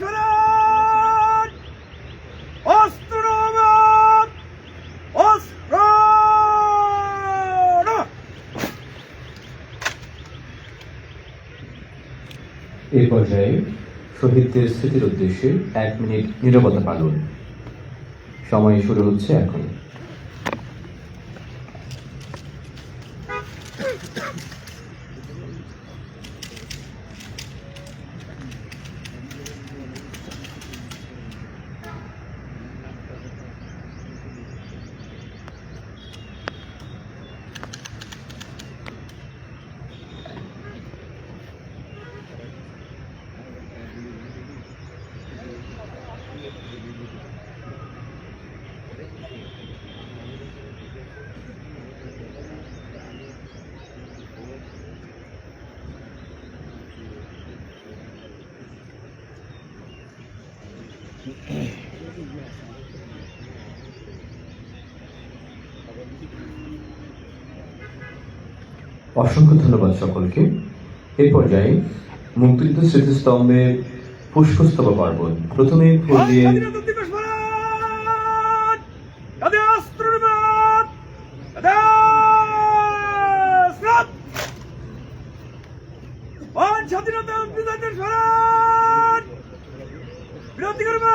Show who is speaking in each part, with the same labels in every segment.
Speaker 1: সরান অস্ত্র নামাত অস্ত্র নামাত
Speaker 2: এই পর্যায়ে শহীদদের স্মৃতির উদ্দেশ্যে এক মিনিট নীরবতা পালন। সময় শুরু হচ্ছে এখন অসংখ্য ধন্যবাদ সকলকে। এই পর্যায়ে মুক্তিযুদ্ধ স্মৃতিস্তম্ভে পুষ্পস্তব পার্বণ প্রথমে ফুল দিয়ে
Speaker 1: স্বাধীনতা বিরতি করবে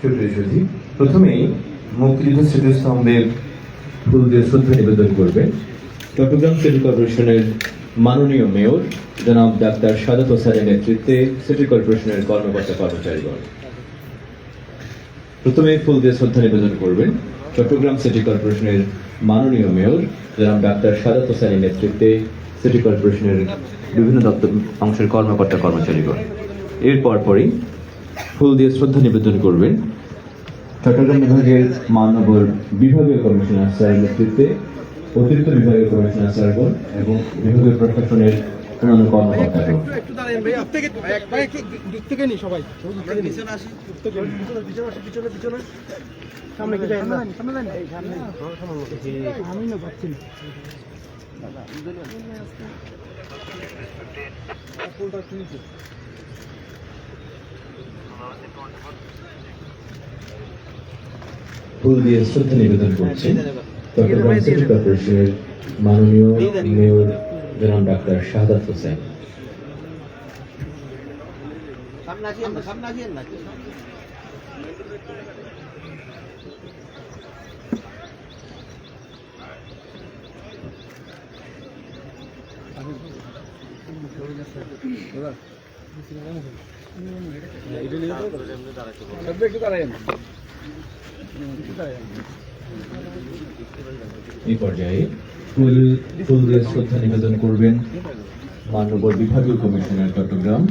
Speaker 2: সুপ্রিয় প্রথমেই মুক্তিযুদ্ধ স্মৃতিস্তম্ভে ফুল দিয়ে শ্রদ্ধা নিবেদন করবেন চট্টগ্রাম সিটি কর্পোরেশনের মাননীয় মেয়র, জনাব ডাক্তার সাদাত হোসেনের নেতৃত্বে সিটি কর্পোরেশনের কর্মকর্তা কর্মচারীগণ। প্রথমে ফুল দিয়ে শ্রদ্ধা নিবেদন করবেন চট্টগ্রাম সিটি কর্পোরেশনের মাননীয় মেয়র জনাব ডাক্তার সাদাত হোসেনের নেতৃত্বে সিটি কর্পোরেশনের বিভিন্ন দপ্তর অংশের কর্মকর্তা কর্মচারীগণ। এর পরপরই ফুল দিয়ে শ্রদ্ধা নিবেদন করবেন চট্টগ্রাম বিভাগের মানবর বিভাগীয় কমিশনার স্যারের নেতৃত্বে অতিরিক্ত বিভাগীয় কমিশনার স্যারগণ এবং বিভাগীয় প্রশাসনের অন্যান্য কর্মকর্তাগণ
Speaker 3: একটু দাঁড়ান ভাই আপনি থেকে ভাই একটু দিক থেকে নি সবাই। পিছনে আসি। পিছনে আসি পিছনে পিছনে। সামনে কি যাই না? সামনে যাই এই সামনে আমি না পাচ্ছি না। ফুলটা কিনছি
Speaker 2: ফুল দিয়ে শ্রদ্ধা নিবেদন চট্টগ্রাম সিটি কর্পোরেশনের মাননীয় মেয়র জনাব ডাক্তার শাহাদাত হোসেন। এই পর্যায়ে ফুল ফুল দিয়ে শ্রদ্ধা নিবেদন করবেন মানব বিভাগীয় কমিশনার চট্টগ্রাম।